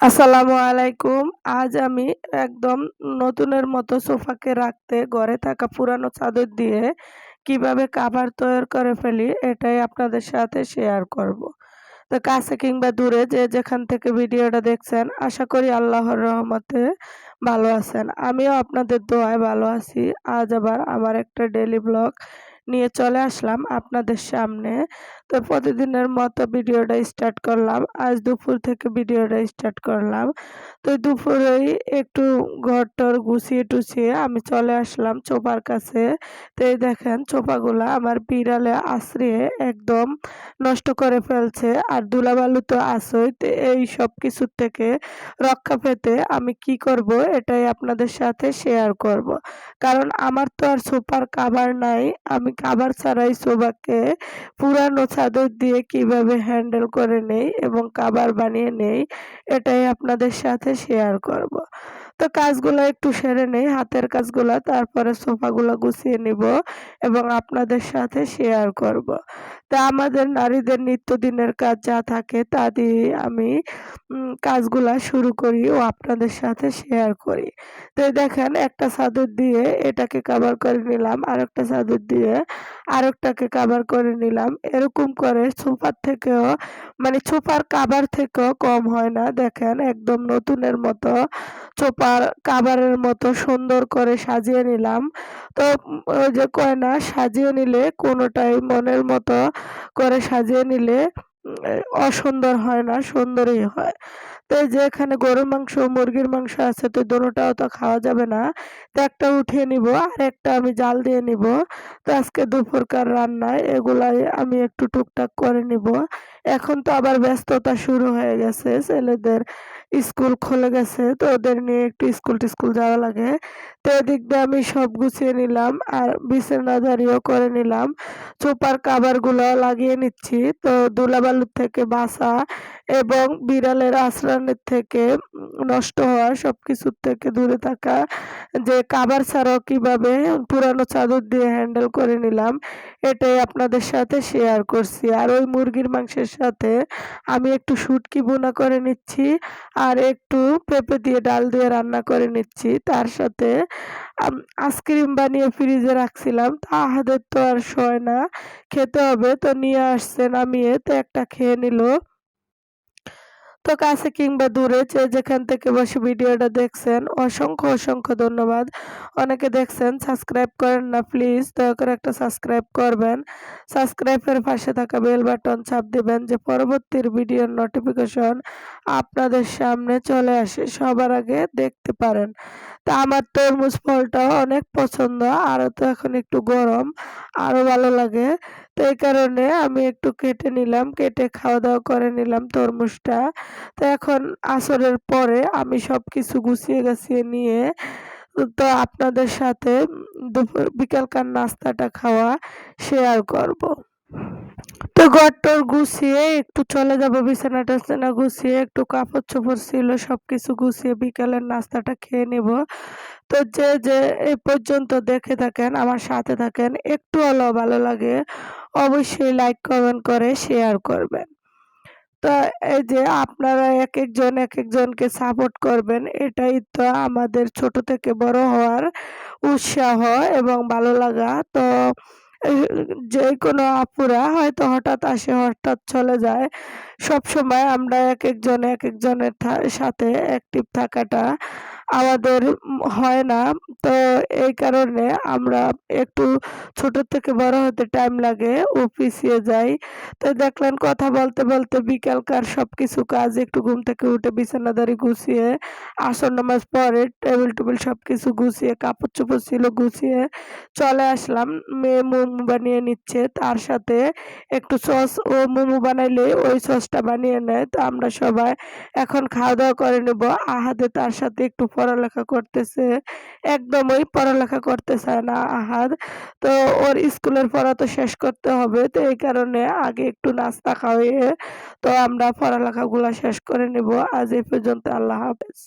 আসসালামু আলাইকুম। আজ আমি একদম নতুনের মতো সোফাকে রাখতে ঘরে থাকা পুরানো চাদর দিয়ে কীভাবে কাভার তৈরি করে ফেলি, এটাই আপনাদের সাথে শেয়ার করব। তো কাছে কিংবা দূরে যে যেখান থেকে ভিডিওটা দেখছেন, আশা করি আল্লাহর রহমতে ভালো আছেন। আমিও আপনাদের দোয়ায় ভালো আছি। আজ আবার আমার একটা ডেলি ব্লগ নিয়ে চলে আসলাম আপনাদের সামনে। তো প্রতিদিনের মতো ভিডিওটা স্টার্ট করলাম। আজ দুপুর থেকে ভিডিওটা স্টার্ট করলাম। তো দুপুরেই একটু ঘরটর গুছিয়ে টুছিয়ে আমি চলে আসলাম চোপার কাছে। তো এই দেখেন চোপাগুলা আমার বিড়ালে আশ্রিয়ে একদম নষ্ট করে ফেলছে আর দুলাবালু তো আসই তো এই সব কিছুর থেকে রক্ষা পেতে আমি কি করব এটাই আপনাদের সাথে শেয়ার করব। কারণ আমার তো আর সোফার কাভার নাই। আমি কাভার ছাড়াই সোবাকে পুরানো চাদর দিয়ে কীভাবে হ্যান্ডেল করে নেই এবং খাবার বানিয়ে নেই, এটাই আপনাদের সাথে শেয়ার করব। তো কাজগুলো একটু সেরে নেই, হাতের কাজগুলো, তারপরে সোফাগুলো গুছিয়ে নিব এবং আপনাদের সাথে শেয়ার করব। তা আমাদের নারীদের নিত্যদিনের কাজ যা থাকে তা দিয়ে আমি কাজগুলা শুরু করি ও আপনাদের সাথে শেয়ার করি। তো দেখেন, একটা চাদর দিয়ে এটাকে কাভার করে নিলাম আর একটা চাদর দিয়ে আরেকটাকে কাভার করে নিলাম। এরকম করে সোফার থেকেও মানে সোফার কাভার থেকেও কম হয় না। দেখেন, একদম নতুনের মতো সোফার কাভারের মতো সুন্দর করে সাজিয়ে নিলাম। তো ওই যে কয় না সাজিয়ে নিলে কোনোটাই মনের মতো করে সাজিয়ে নিলে অসুন্দর হয় না, সুন্দরই হয়। তো যে এখানে গরুর মাংস, মুরগির মাংস আছে, তো দুটোটাও তো খাওয়া যাবে না। তো একটা উঠিয়ে নিব, আর একটা আমি জাল দিয়ে নিব। তো আজকে দুপুরকার রান্নায় এগুলাই আমি একটু টুকটাক করে নিব। এখন তো আবার ব্যস্ততা শুরু হয়ে গেছে, ছেলেদের স্কুল খুলে গেছে, তো ওদের নিয়ে একটু স্কুল টিস্কুল যাওয়া লাগে। তো এদিক দিয়ে আমি সব গুছিয়ে নিলাম আর বিছানাদারিও করে নিলাম। চোপার কাবারগুলো লাগিয়ে নিচ্ছি। তো দুলাবালুর থেকে বাসা এবং বিড়ালের আশ্রয়ের থেকে নষ্ট হওয়া সব কিছুর থেকে দূরে থাকা যে কাবার ছাড়াও কীভাবে পুরানো চাদর দিয়ে হ্যান্ডেল করে নিলাম, এটাই আপনাদের সাথে শেয়ার করছি। আর ওই মুরগির মাংসের সাথে আমি একটু শুটকি বোনা করে নিচ্ছি আর একটু পেঁপে দিয়ে ডাল দিয়ে রান্না করে নিচ্ছি। তার সাথে আইসক্রিম বানিয়ে ফ্রিজে রাখছিলাম। তা আহাদের তো আর সয় না। খেতে হবে। তো নিয়ে আসছে, নামিয়ে তো একটা খেয়ে নিল। তো কাছে কিংবা দূরে যে যেখান থেকে বসে ভিডিওটা দেখছেন, অসংখ্য অসংখ্য ধন্যবাদ। অনেকে দেখছেন, সাবস্ক্রাইব করেন না, প্লিজ দয়া করে একটা সাবস্ক্রাইব করবেন। সাবস্ক্রাইবের পাশে থাকা বেল বাটন চাপ দিবেন যে পরবর্তীর ভিডিওর নোটিফিকেশন আপনাদের সামনে চলে আসে, সবার আগে দেখতে পারেন। তা আমার তরমুজ ফলটাও অনেক পছন্দ, আরও তো এখন একটু গরম, আরও ভালো লাগে। তো এই কারণে আমি একটু কেটে নিলাম, কেটে খাওয়া দাওয়া করে নিলাম তরমুজটা তো এখন আসরের পরে আমি সব কিছু গুছিয়ে গাছিয়ে নিয়ে, তো আপনাদের সাথে দুপুর, বিকালকার নাস্তাটা খাওয়া শেয়ার করব। তো ঘরটর গুছিয়ে একটু চলে যাব, বিছানা গুছিয়ে, একটু কাপড় চোপড় ছিল সব কিছু গুছিয়ে বিকালের নাস্তাটা খেয়ে নেব। তো যে যে পর্যন্ত দেখে থাকেন, আমার সাথে থাকেন, একটু হলেও ভালো লাগে, অবশ্যই লাইক কমেন্ট করে শেয়ার করবেন। তো এই যে আপনারা এক একজন এক একজনকে সাপোর্ট করবেন, এটাই তো আমাদের ছোট থেকে বড় হওয়ার উৎসাহ এবং ভালো লাগা। তো যে কোনো আপুরা হয়তো হঠাৎ আসে, হঠাৎ চলে যায়। সব সময় আমরা এক একজন, এক একজনের সাথে অ্যাক্টিভ থাকাটা আমাদের হয় না। তো এই কারণে আমরা একটু ছোট থেকে বড় হতে টাইম লাগে ও পিছিয়ে যাই। তো দেখলেন কথা বলতে বলতে বিকালকার সব কিছু কাজ, একটু ঘুম থেকে উঠে বিছানাদারি গুছিয়ে, আসর নামাজ পরে টেবিল টেবিল সব কিছু গুছিয়ে, কাপড় চোপড় ছিল গুছিয়ে চলে আসলাম। মেয়ে মোমো বানিয়ে নিচ্ছে, তার সাথে একটু সস ও মোমো বানাইলে ওই সসটা বানিয়ে নেয়। তো আমরা সবাই এখন খাওয়া দাওয়া করে নেব। আহাদে তার সাথে একটু পড়ালেখা করতেছে, একদমই পড়ালেখা করতে চায় না আহাদ। তো ওর স্কুলের পড়া তো শেষ করতে হবে, তো এই কারণে আগে একটু নাস্তা খাওয়িয়ে তো আমরা পড়ালেখাগুলো শেষ করে নেব। আজ এই পর্যন্ত, আল্লাহ হাফেজ।